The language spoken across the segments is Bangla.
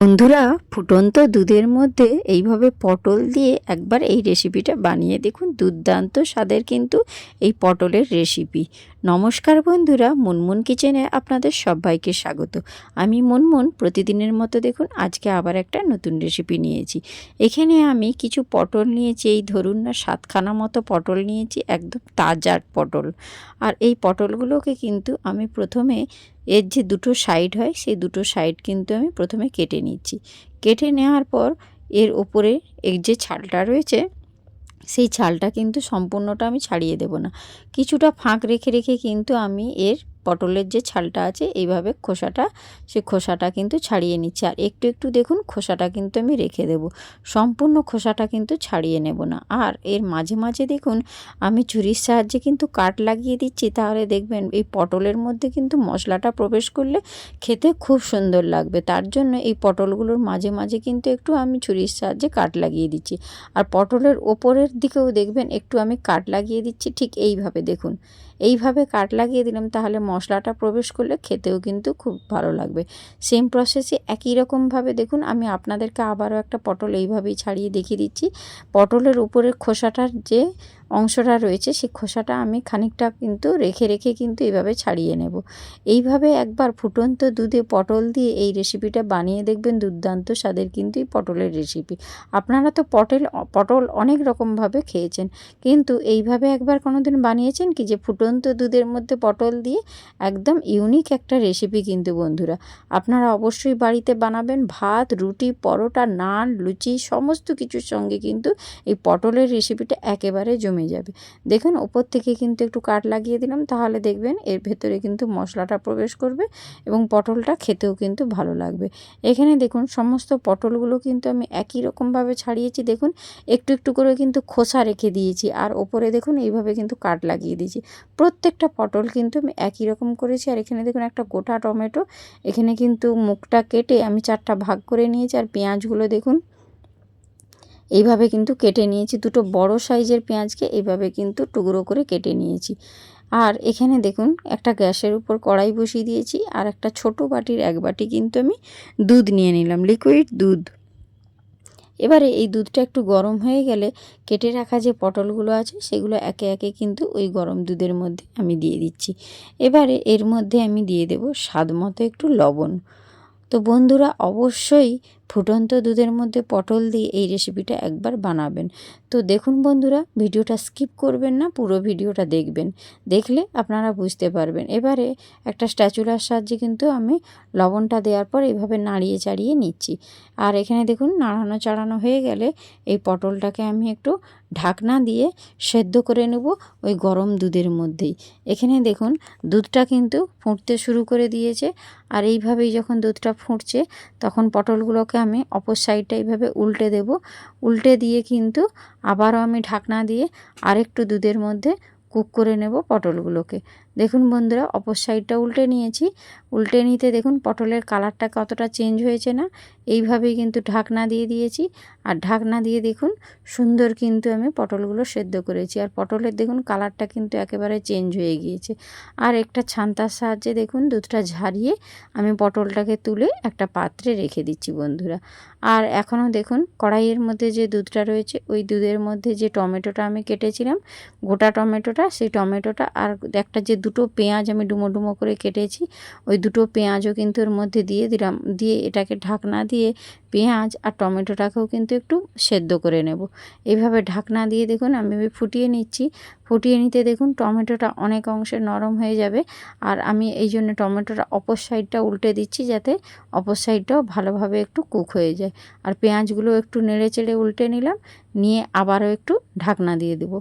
বন্ধুরা, ফুটন্ত দুধের মধ্যে এইভাবে পটল দিয়ে একবার এই রেসিপিটা বানিয়ে দেখুন। দুর্দান্ত স্বাদের কিন্তু এই পটলের রেসিপি নমস্কার বন্ধুরা, মুনমুন কিচেনে আপনাদের সবাইকে স্বাগত। আমি মুনমুন, প্রতিদিনের মতো দেখুন আজকে আবার একটা নতুন রেসিপি নিয়েছি। এখানে আমি কিছু পটল নিয়েছি, এই ধরুন না সাতখানা মতো পটল নিয়েছি, একদম তাজা পটল। আর এই পটলগুলোকে কিন্তু আমি প্রথমে, এর যে দুটো সাইড হয়, সেই দুটো সাইড কিন্তু আমি প্রথমে কেটে নিচ্ছি। কেটে নেওয়ার পর, এর ওপরে এর যে ছালটা রয়েছে সেই ছালটা কিন্তু সম্পূর্ণটা আমি ছাড়িয়ে দেব না। কিছুটা ফাঁক রেখে রেখে কিন্তু আমি এর পটলের যে ছালটা আছে, এইভাবে খোসাটা, সে খোসাটা কিন্তু ছাড়িয়ে নিচ্ছি। আর একটু একটু দেখুন, খোসাটা কিন্তু আমি রেখে দেব। সম্পূর্ণ খোসাটা কিন্তু ছাড়িয়ে নেব না। আর এর মাঝে মাঝে দেখুন, আমি ছুরির সাহায্যে কিন্তু কাট লাগিয়ে দিচ্ছি। তাহলে দেখবেন, এই পটলের মধ্যে কিন্তু মশলাটা প্রবেশ করলে খেতে খুব সুন্দর লাগবে। তার জন্য এই পটলগুলোর মাঝে মাঝে কিন্তু একটু আমি ছুরির সাহায্যে কাট লাগিয়ে দিচ্ছি। আর পটলের ওপরের দিকেও দেখবেন, একটু আমি কাট লাগিয়ে দিচ্ছি। ঠিক এইভাবে দেখুন। এইভাবে কাট লাগিয়ে দিলাম, তাহলে মশলাটা প্রবেশ করলে খেতেও কিন্তু খুব ভালো লাগবে। সেম প্রসেসে একই রকমভাবে দেখুন, আমি আপনাদেরকে আবারও একটা পটল এইভাবেই ছাড়িয়ে দেখিয়ে দিচ্ছি। পটলের উপরের খোসাটার যে অংশটা রয়েছে, সেই খোসাটা আমি খানিকটা কিন্তু রেখে রেখে কিন্তু এইভাবে ছাড়িয়ে নেব। এইভাবে একবার ফুটন্ত দুধে পটল দিয়ে এই রেসিপিটা বানিয়ে দেখবেন, দুর্দান্ত স্বাদের কিন্তু এই পটলের রেসিপি আপনারা তো পটল পটল অনেক রকমভাবে খেয়েছেন, কিন্তু এইভাবে একবার কোনো দিন বানিয়েছেন কি যে ফুটন্ত দুধের মধ্যে পটল দিয়ে একদম ইউনিক একটা রেসিপি কিন্তু বন্ধুরা। আপনারা অবশ্যই বাড়িতে বানাবেন ভাত, রুটি, পরোটা, নান, লুচি, সমস্ত কিছুর সঙ্গে কিন্তু এই পটলের রেসিপিটা একেবারে জমে জমে যাবে। দেখুন ওপর থেকে কিন্তু একটু কাট লাগিয়ে দিলাম, তাহলে দেখবেন এর ভেতরে কিন্তু মশলাটা প্রবেশ করবে এবং পটলটা খেতেও কিন্তু ভালো লাগবে। এখানে দেখুন, সমস্ত পটলগুলো কিন্তু আমি একই রকমভাবে ছাড়িয়েছি। দেখুন, একটু একটু করে কিন্তু খোসা রেখে দিয়েছি আর ওপরে দেখুন, এইভাবে কিন্তু কাট লাগিয়ে দিয়েছি। প্রত্যেকটা পটল কিন্তু আমি একই রকম করেছি। আর এখানে দেখুন, একটা গোটা টমেটো, এখানে কিন্তু মুখটা কেটে আমি চারটা ভাগ করে নিয়েছি। আর পেঁয়াজগুলো দেখুন এইভাবে কিন্তু কেটে নিয়েছি। দুটো বড় সাইজের পেঁয়াজকে এইভাবে কিন্তু টুকরো করে কেটে নিয়েছি। আর এখানে দেখুন, একটা গ্যাসের উপর কড়াই বসিয়ে দিয়েছি আর একটা ছোট বাটির এক বাটি কিন্তু আমি দুধ নিয়ে নিলাম লিকুইড দুধ। এবারে এই দুধটা একটু গরম হয়ে গেলে কেটে রাখা যে পটলগুলো আছে, সেগুলো একে একে কিন্তু ওই গরম দুধের মধ্যে আমি দিয়ে দিচ্ছি। এবারে এর মধ্যে আমি দিয়ে দেব স্বাদ মতো একটু লবণ। তো বন্ধুরা, অবশ্যই ফুটন্ত দুধের মধ্যে পটল দিয়ে এই রেসিপিটা একবার বানাবেন। তো দেখুন বন্ধুরা, ভিডিওটা স্কিপ করবেন না, পুরো ভিডিওটা দেখবেন। দেখলে আপনারা বুঝতে পারবেন। এবারে একটা স্ট্যাচুলার সাহায্যে কিন্তু আমি লবণটা দেওয়ার পর এইভাবে নাড়িয়ে চাড়িয়ে নিচ্ছি। আর এখানে দেখুন, নাড়ানো চাড়ানো হয়ে গেলে এই পটলটাকে আমি একটু ঢাকনা দিয়ে সেদ্ধ করে নেব ওই গরম দুধের মধ্যেই। এখানে দেখুন, দুধটা কিন্তু ফুটতে শুরু করে দিয়েছে। আর এইভাবেই যখন দুধটা ফুটছে, তখন পটলগুলোকে আমি অপর সাইডটা এইভাবে উল্টে দেব। উল্টে দিয়ে কিন্তু আবারও আমি ঢাকনা দিয়ে আরেকটু দুধের মধ্যে কুক করে নেব পটলগুলোকে। দেখুন বন্ধুরা অপর সাইডটা উল্টে নিয়েছি। উল্টে নিতে দেখুন পটলের কালারটা কতটা চেঞ্জ হয়েছে না? এইভাবেই কিন্তু ঢাকনা দিয়ে দিয়েছি। আর ঢাকনা দিয়ে দেখুন সুন্দর কিন্তু আমি পটলগুলো সেদ্ধ করেছি। আর পটলের দেখুন কালারটা কিন্তু একেবারে চেঞ্জ হয়ে গিয়েছে। আর একটা ছান্তার সাহায্যে দেখুন দুধটা ঝারিয়ে আমি পটলটাকে তুলে একটা পাত্রে রেখে দিচ্ছি বন্ধুরা। আর এখনও দেখুন কড়াইয়ের মধ্যে যে দুধটা রয়েছে, ওই দুধের মধ্যে যে টমেটোটা আমি কেটেছিলাম, গোটা টমেটোটা, সেই টমেটোটা আর একটা যে দুটো পেঁয়াজ আমি ডুমো ডুমো করে কেটেছি। ওই দুটো পেঁয়াজও কিন্তু এর মধ্যে দিয়ে দিলাম। দিয়ে এটাকে ঢাকনা দিয়ে পেঁয়াজ আর টমেটোটাকেও কিন্তু একটু সেদ্ধ করে নেব। এইভাবে ঢাকনা দিয়ে দেখুন আমি ফুটিয়ে নিচ্ছি। ফুটিয়ে নিতে দেখুন টমেটোটা অনেক অংশে নরম হয়ে যাবে। আর আমি এই জন্য টমেটোটা অপর সাইডটা উল্টে দিচ্ছি যাতে অপর সাইডটাও ভালোভাবে একটু কুক হয়ে যায়। আর পেঁয়াজগুলো একটু নেড়ে চেড়ে উল্টে নিলাম। নিয়ে আবারও একটু ঢাকনা দিয়ে দেবো।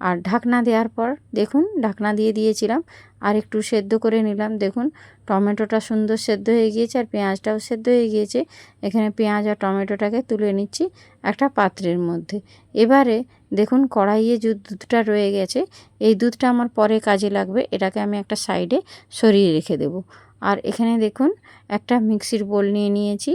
আর ঢাকনা দেওয়ার পর দেখুন, ঢাকনা দিয়ে দিয়েছিলাম আর একটু সেদ্ধ করে নিলাম। দেখুন, টমেটোটা সুন্দর সেদ্ধ হয়ে গিয়েছে আর পেঁয়াজটাও সেদ্ধ হয়ে গিয়েছে। এখানে পেঁয়াজ আর টমেটোটাকে তুলে নিচ্ছি একটা পাত্রের মধ্যে। এবারে দেখুন, কড়াইয়ে যে দুধটা রয়ে গেছে, এই দুধটা আমার পরে কাজে লাগবে। এটাকে আমি একটা সাইডে সরিয়ে রেখে দেব। আর এখানে দেখুন, একটা মিক্সির বোল নিয়ে নিয়েছি।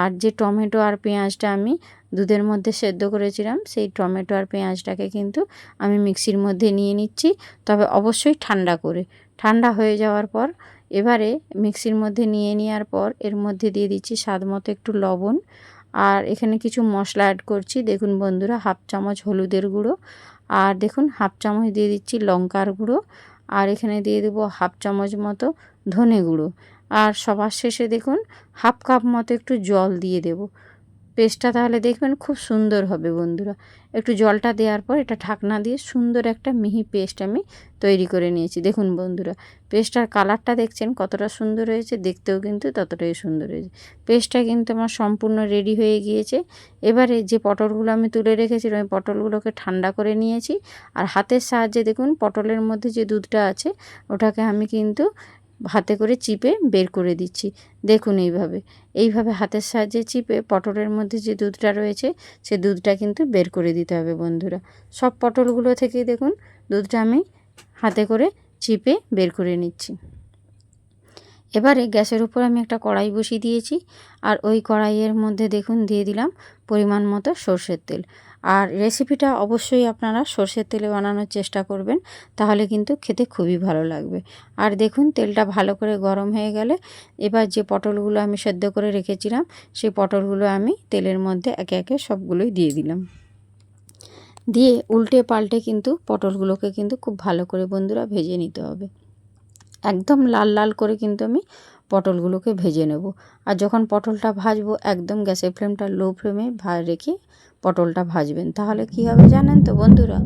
আর যে টমেটো আর পেঁয়াজটা আমি দুধের মধ্যে সেদ্ধ করেছিলাম, সেই টমেটো আর পেঁয়াজটাকে কিন্তু আমি মিক্সির মধ্যে নিয়ে নিচ্ছি। তবে অবশ্যই ঠান্ডা করে। ঠান্ডা হয়ে যাওয়ার পর, এবারে মিক্সির মধ্যে নিয়ে নেওয়ার পর, এর মধ্যে দিয়ে দিচ্ছি স্বাদ মতো একটু লবণ। আর এখানে কিছু মশলা অ্যাড করছি। দেখুন বন্ধুরা, হাফ চামচ হলুদের গুঁড়ো। আর দেখুন, হাফ চামচ দিয়ে দিচ্ছি লঙ্কার গুঁড়ো। আর এখানে দিয়ে দেবো হাফ চামচ মতো ধনে গুঁড়ো। আর সবার শেষে দেখুন, হাফ কাপ মতো একটু জল দিয়ে দেবো। পেস্টটা তাহলে দেখবেন খুব সুন্দর হবে বন্ধুরা। একটু জলটা দেওয়ার পর এটা ঢাকনা দিয়ে সুন্দর একটা মিহি পেস্ট আমি তৈরি করে নিয়েছি। দেখুন বন্ধুরা, পেস্টটার কালারটা দেখছেন কতটা সুন্দর হয়েছে, দেখতেও কিন্তু ততটাই সুন্দর হয়েছে। পেস্টটা কিন্তু আমার সম্পূর্ণ রেডি হয়ে গিয়েছে। এবারে যে পটলগুলো আমি তুলে রেখেছিলাম ওই পটলগুলোকে ঠান্ডা করে নিয়েছি। আর হাতের সাহায্যে দেখুন পটলের মধ্যে যে দুধটা আছে, ওটাকে আমি কিন্তু হাতে করে চিপে বের করে দিচ্ছি। দেখুন এইভাবে। এইভাবে হাতের সাহায্যে চিপে পটলের মধ্যে যে দুধটা রয়েছে, সে দুধটা কিন্তু বের করে দিতে হবে বন্ধুরা। সব পটলগুলো থেকে দেখুন, দুধটা আমি হাতে করে চিপে বের করে নিচ্ছি। এবারে গ্যাসের উপর আমি একটা কড়াই বসিয়ে দিয়েছি। আর ওই কড়াইয়ের মধ্যে দেখুন, দিয়ে দিলাম পরিমাণ মতো সর্ষের তেল। আর রেসিপিটা অবশ্যই আপনারা সর্ষের তেলে বানানোর চেষ্টা করবেন, তাহলে কিন্তু খেতে খুবই ভালো লাগবে। আর দেখুন, তেলটা ভালো করে গরম হয়ে গেলে এবার যে পটলগুলো আমি সেদ্ধ করে রেখেছিলাম, সেই পটলগুলো আমি তেলের মধ্যে একে একে সবগুলোই দিয়ে দিলাম। দিয়ে উল্টে পাল্টে কিন্তু পটলগুলোকে কিন্তু খুব ভালো করে বন্ধুরা ভেজে নিতে হবে। একদম লাল লাল করে কিন্তু আমি পটলগুলোকে ভেজে নেব। আর যখন পটলটা ভাজবো, একদম গ্যাসের ফ্লেমটা লো ফ্লেমে ভা, রেখে পটলটা ভাজবেন। তাহলে কি হবে জানেন তো বন্ধুরা?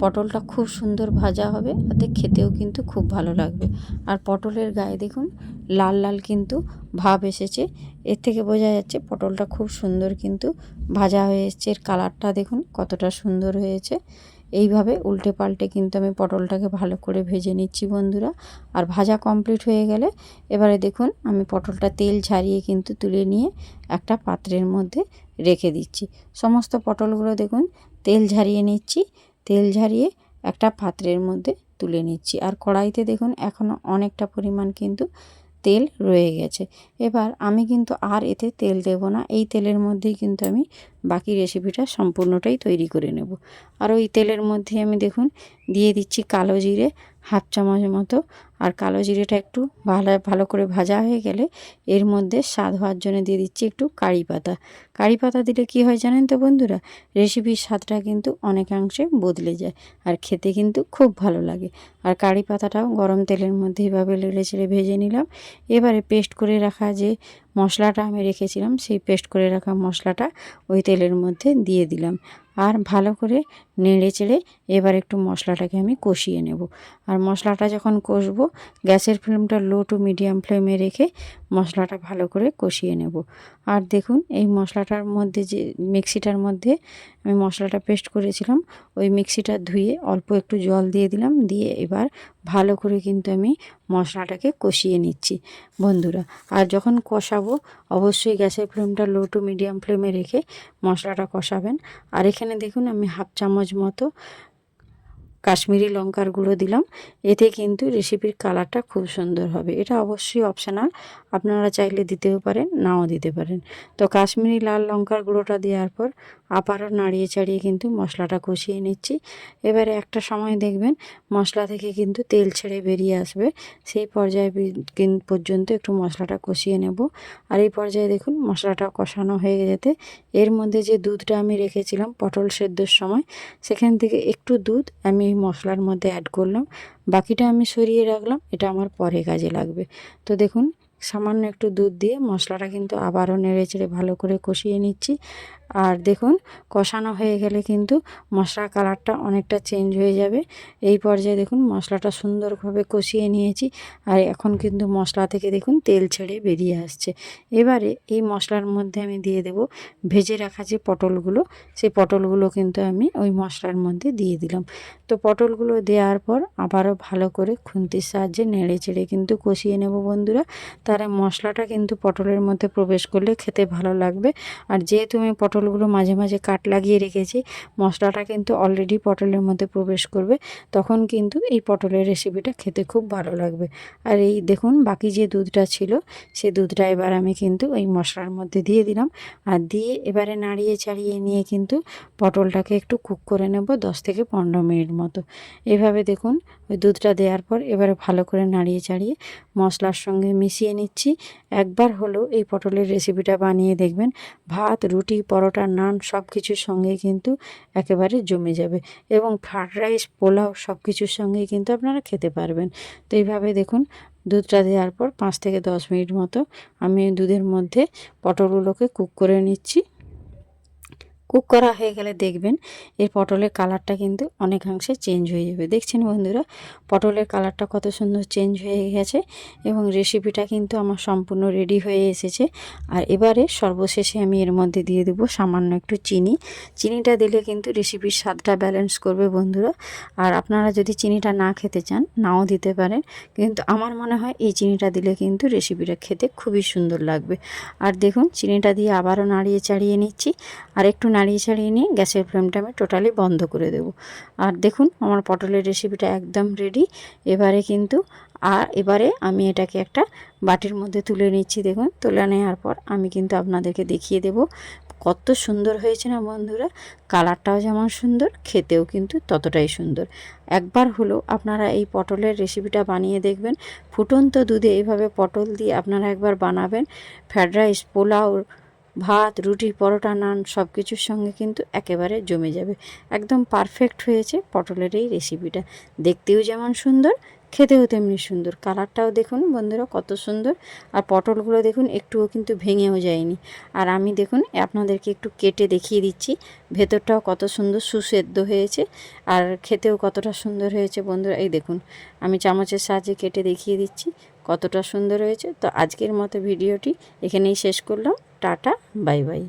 পটলটা খুব সুন্দর ভাজা হবে, তাতে খেতেও কিন্তু খুব ভালো লাগবে। আর পটলের গায়ে দেখুন, লাল লাল কিন্তু ভাব এসেছে। এর থেকে বোঝা যাচ্ছে পটলটা খুব সুন্দর কিন্তু ভাজা হয়ে এসছে। এর কালারটা দেখুন কতটা সুন্দর হয়েছে। এইভাবে উল্টে পাল্টে কিন্তু আমি পটলটাকে ভালো করে ভেজে নিচ্ছি বন্ধুরা। আর ভাজা কমপ্লিট হয়ে গেলে এবারে দেখুন আমি পটলটা তেল ছাড়িয়ে কিন্তু তুলে নিয়ে একটা পাত্রের মধ্যে রেখে দিচ্ছি। সমস্ত পটলগুলো দেখুন তেল ঝারিয়ে নিচ্ছি, তেল ঝারিয়ে একটা পাত্রের মধ্যে তুলে নিচ্ছি। আর কড়াইতে দেখুন এখনও অনেকটা পরিমাণ কিন্তু তেল রয়ে গেছে। এবার আমি কিন্তু আর এতে তেল দেব না, এই তেলের মধ্যেই কিন্তু আমি বাকি রেসিপিটা সম্পূর্ণটাই তৈরি করে নেব। আর ওই তেলের মধ্যে আমি দেখুন, দিয়ে দিচ্ছি কালো জিরে, হাফ চামচ মতো। আর কালো জিরেটা একটু ভালো ভালো করে ভাজা হয়ে গেলে এর মধ্যে স্বাদ হওয়ার জন্য দিয়ে দিচ্ছি একটু কারি পাতা। কারি পাতা দিলে কি হয় জানেন তো বন্ধুরা? রেসিপির স্বাদটা কিন্তু অনেকাংশে বদলে যায় আর খেতে কিন্তু খুব ভালো লাগে। আর কারি পাতাটাও গরম তেলের মধ্যে এভাবে লেড়ে ছেড়ে ভেজে নিলাম। এবারে পেস্ট করে রাখা যে মশলাটা আমি রেখেছিলাম সেই পেস্ট করে রাখা মশলাটা ওই তেলের মধ্যে দিয়ে দিলাম। আর ভালো করে নেড়ে চেড়ে এবার একটু মশলাটাকে আমি কষিয়ে নেব। আর মশলাটা যখন কষবো, গ্যাসের ফ্লেমটা লো টু মিডিয়াম ফ্লেমে রেখে মশলাটা ভালো করে কষিয়ে নেব। আর দেখুন, এই মশলাটার মধ্যে যে মিক্সিটার মধ্যে আমি মশলাটা পেস্ট করেছিলাম, ওই মিক্সিটা ধুয়ে অল্প একটু জল দিয়ে দিলাম, দিয়ে এবার ভালো করে কিন্তু আমি মশলাটাকে কষিয়ে নিচ্ছি। বন্ধুরা, আর যখন কষাবো, অবশ্যই গ্যাসের ফ্লেমটা লো টু মিডিয়াম ফ্লেমে রেখে মশলাটা কষাবেন। আর দেখুন আমি হাফ চামচ মতো কাশ্মীরি লঙ্কার গুঁড়ো দিলাম। এতে কিন্তু রেসিপির কালারটা খুব সুন্দর হবে। এটা অবশ্যই অপশনাল আপনারা চাইলে দিতেও পারেন, নাও দিতে পারেন। তো কাশ্মীরি লাল লঙ্কার গুঁড়োটা দেওয়ার পর আবারও নাড়িয়ে চাড়িয়ে কিন্তু মশলাটা কষিয়ে নিচ্ছি। এবারে একটা সময় দেখবেন, মশলা থেকে কিন্তু তেল ছেড়ে বেরিয়ে আসবে। সেই পর্যায়ে পর্যন্ত একটু মশলাটা কষিয়ে নেব। আর এই পর্যায়ে দেখুন, মশলাটা কষানো হয়ে যেতে এর মধ্যে যে দুধটা আমি রেখেছিলাম পটল সেদ্ধর সময়, সেখান থেকে একটু দুধ আমি এই মশলার মধ্যে অ্যাড করলাম। বাকিটা আমি সরিয়ে রাখলাম, এটা আমার পরে কাজে লাগবে। তো দেখুন, সামান্য একটু দুধ দিয়ে মশলাটা কিন্তু আবারও নেড়ে চেড়ে ভালো করে কষিয়ে নিচ্ছি। আর দেখুন, কষানো হয়ে গেলে কিন্তু মশলার কালারটা অনেকটা চেঞ্জ হয়ে যাবে। এই পর্যায়ে দেখুন, মশলাটা সুন্দরভাবে কষিয়ে নিয়েছি আর এখন কিন্তু মশলা থেকে দেখুন, তেল ছেড়ে বেরিয়ে আসছে। এবারে এই মশলার মধ্যে আমি দিয়ে দেব ভেজে রাখা যে পটলগুলো, সেই পটলগুলো কিন্তু আমি ওই মশলার মধ্যে দিয়ে দিলাম। তো পটলগুলো দেওয়ার পর আবারও ভালো করে খুন্তির সাহায্যে নেড়ে চেড়ে কিন্তু কষিয়ে নেব বন্ধুরা। তারা মশলাটা কিন্তু পটলের মধ্যে প্রবেশ করলে খেতে ভালো লাগবে। আর যেহেতু আমি পটল পটলগুলো মাঝে মাঝে কাট লাগিয়ে রেখেছি। মশলাটা কিন্তু অলরেডি পটলের মধ্যে প্রবেশ করবে। তখন কিন্তু এই পটলের রেসিপিটা খেতে খুব ভালো লাগবে। আর এই দেখুন, বাকি যে দুধটা ছিল, সে দুধটা এবার আমি কিন্তু ওই মশলার মধ্যে দিয়ে দিলাম। আর দিয়ে এবারে নাড়িয়ে চাড়িয়ে নিয়ে কিন্তু পটলটাকে একটু কুক করে নেব দশ থেকে পনেরো মিনিট মতো। এভাবে দেখুন, ওই দুধটা দেওয়ার পর এবারে ভালো করে নাড়িয়ে চাড়িয়ে মশলার সঙ্গে মিশিয়ে নিচ্ছি। একবার হলো এই পটলের রেসিপিটা বানিয়ে দেখবেন। ভাত, রুটি, পরোটা নান সব কিছুর সঙ্গেই কিন্তু একেবারে জমে যাবে এবং ফ্রায়েড রাইস, পোলাও সব কিছুর সঙ্গেই কিন্তু আপনারা খেতে পারবেন। তো এইভাবে দেখুন, দুধটা দেওয়ার পর পাঁচ থেকে দশ মিনিট মতো আমি দুধের মধ্যে পটলগুলোকে কুক করে নিচ্ছি। কুক করা হয়ে গেলে দেখবেন এর পটলের কালারটা কিন্তু অনেকাংশে চেঞ্জ হয়ে যাবে। দেখছেন বন্ধুরা? পটলের কালারটা কত সুন্দর চেঞ্জ হয়ে গেছে এবং রেসিপিটা কিন্তু আমার সম্পূর্ণ রেডি হয়ে এসেছে। আর এবারে সর্বশেষে আমি এর মধ্যে দিয়ে দেবো সামান্য একটু চিনি। চিনিটা দিলে কিন্তু রেসিপির স্বাদটা ব্যালেন্স করবে বন্ধুরা। আর আপনারা যদি চিনিটা না খেতে চান, নাও দিতে পারেন। কিন্তু আমার মনে হয় এই চিনিটা দিলে কিন্তু রেসিপিটা খেতে খুবই সুন্দর লাগবে। আর দেখুন, চিনিটা দিয়ে আবারও নাড়িয়ে চাড়িয়ে নিচ্ছি। আর একটু নাড়িয়ে ছাড়িয়ে নিয়ে গ্যাসের ফ্লেমটা আমি টোটালি বন্ধ করে দেব। আর দেখুন, আমার পটলের রেসিপিটা একদম রেডি এবারে কিন্তু, আর এবারে আমি এটাকে একটা বাটির মধ্যে তুলে নিচ্ছি, দেখুন। তুলে নেওয়ার পর আমি কিন্তু আপনাদেরকে দেখিয়ে দেব কত সুন্দর হয়েছে না বন্ধুরা। কালারটাও যেমন সুন্দর, খেতেও কিন্তু ততটাই সুন্দর। একবার হলো আপনারা এই পটলের রেসিপিটা বানিয়ে দেখবেন। ফুটন্ত দুধে এইভাবে পটল দিয়ে আপনারা একবার বানাবেন। ফ্রায়েড রাইস, পোলাও ভাত, রুটি, পরোটা, নান সব কিছুর সঙ্গে কিন্তু একেবারে জমে যাবে। একদম পারফেক্ট হয়েছে পটলের এই রেসিপিটা দেখতেও যেমন সুন্দর, খেতেও তেমনি সুন্দর। কালারটাও দেখুন বন্ধুরা কত সুন্দর। আর পটলগুলো দেখুন একটুও কিন্তু ভেঙেও যায়নি। আর আমি দেখুন আপনাদেরকে একটু কেটে দেখিয়ে দিচ্ছি। ভেতরটাও কত সুন্দর সুসেদ্ধ হয়েছে। আর খেতেও কতটা সুন্দর হয়েছে বন্ধুরা, এই দেখুন। আমি চামচের সাহায্যে কেটে দেখিয়ে দিচ্ছি কতটা সুন্দর হয়েছে। তো আজকের মতো ভিডিওটি এখানেই শেষ করলাম। Tata bye bye.